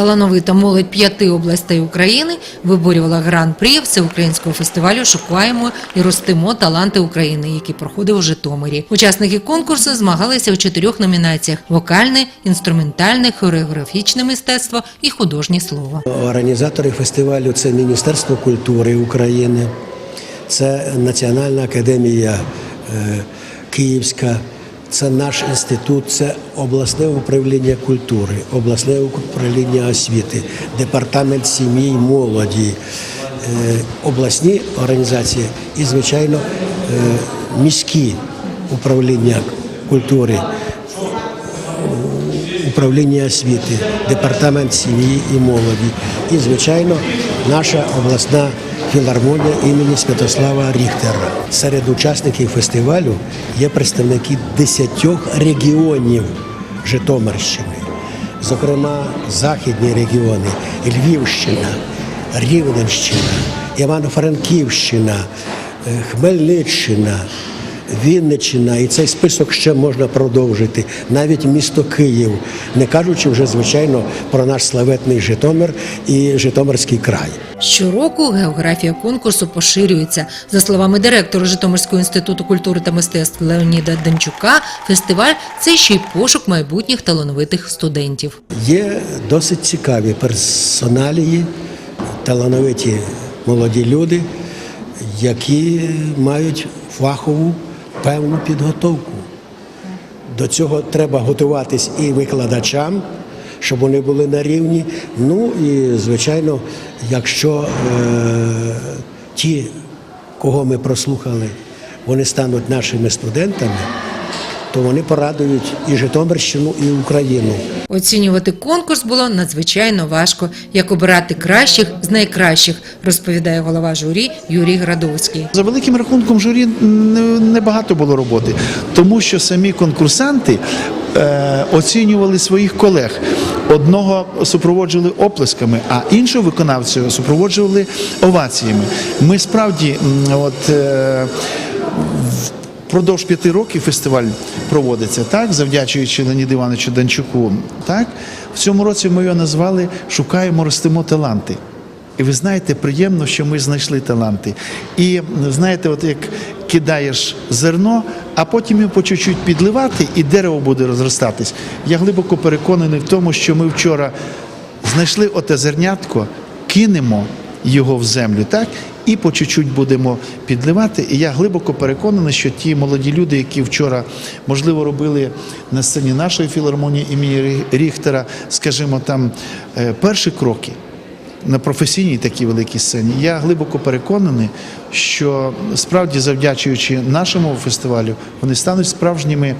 Талановита молодь п'яти областей України виборювала гран-прі всеукраїнського фестивалю Шукаємо і ростимо таланти України, який проходив у Житомирі. Учасники конкурсу змагалися у чотирьох номінаціях: вокальне, інструментальне, хореографічне мистецтво і художнє слово. Організатори фестивалю це Міністерство культури України, це Національна академія е, Київська, це наш інститут, це обласне управління культури, обласне управління освіти, департамент сім'ї молоді, е, обласні організації і, звичайно, е, міські управління культури управління освіти, департамент сім'ї і молоді, і, звичайно, наша обласна філармонія імені Святослава Ріхтера. Серед учасників фестивалю є представники десятьох регіонів Житомирщини, зокрема західні регіони Львівщина, Рівненщина, Івано-Франківщина, е, Хмельниччина. Вінниччина, і цей список ще можна продовжити. Навіть місто Київ, не кажучи вже звичайно про наш славетний Житомир і Житомирський край. Щороку географія конкурсу поширюється. За словами директора Житомирського інституту культури та мистецтв Леоніда Демчука, фестиваль це ще й пошук майбутніх талановитих студентів. Є досить цікаві персоналії, талановиті молоді люди, які мають фахову певну підготовку. До цього треба готуватись і викладачам, щоб вони були на рівні. Ну і, звичайно, якщо е, ті, кого ми прослухали, вони стануть нашими студентами, то вони порадують і Житомирщину, і Україну. Оцінювати конкурс було надзвичайно важко, як обирати кращих з найкращих, розповідає голова журі Юрій Градовський. За великим рахунком журі не- небагато було роботи, тому що самі конкурсанти оцінювали своїх колег. Одного супроводжували оплесками, а іншого виконавця супроводжували оваціями. Ми справді от. Е, Продовж п'яти років фестиваль проводиться, так, завдячуючи Леоніду Івановичу Данчуку. Так? В цьому році ми його назвали Шукаємо, ростимо таланти. І ви знаєте, приємно, що ми знайшли таланти. І знаєте, от як кидаєш зерно, а потім його по чуть-чуть підливати, і дерево буде розростатись. Я глибоко переконаний в тому, що ми вчора знайшли оте зернятко, кинемо його в землю, так? І по чуть-чуть будемо підливати. І я глибоко переконаний, що ті молоді люди, які вчора, можливо, робили на сцені нашої філармонії імені Ріхтера, скажімо, там е, перші кроки на професійній такій великій сцені. Я глибоко переконаний, що справді завдячуючи нашому фестивалю, вони стануть справжніми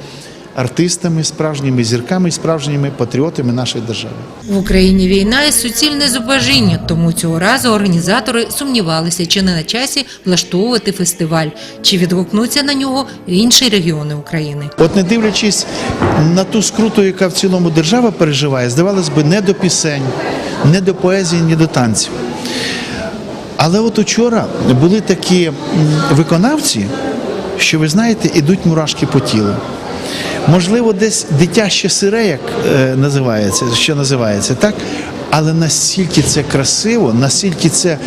артистами, справжніми зірками, справжніми патріотами нашої держави. В Україні війна і суцільне зубожіння, тому цього разу організатори сумнівалися, чи не на часі влаштовувати фестиваль, чи відгукнуться на нього інші регіони України. От не дивлячись на ту скруту, яка в цілому держава переживає, здавалось би, не до пісень, не до поезії, ні до танців. Але от учора були такі виконавці, що ви знаєте, ідуть мурашки по тілу. Можливо, десь дитяще сире, як е, називається, що називається, так? Але настільки це красиво, настільки це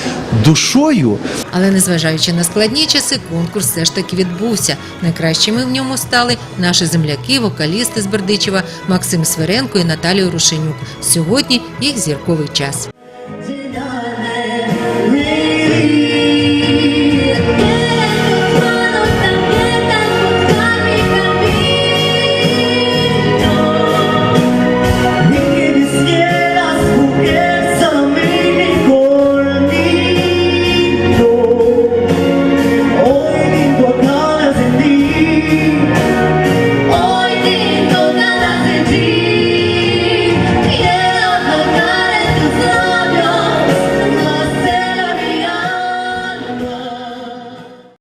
душою, Але незважаючи на складні часи, конкурс все ж таки відбувся. Найкращими в ньому стали наші земляки, вокалісти з Бердичева Максим Свиренко і Наталія Рушенюк. Сьогодні їх зірковий час.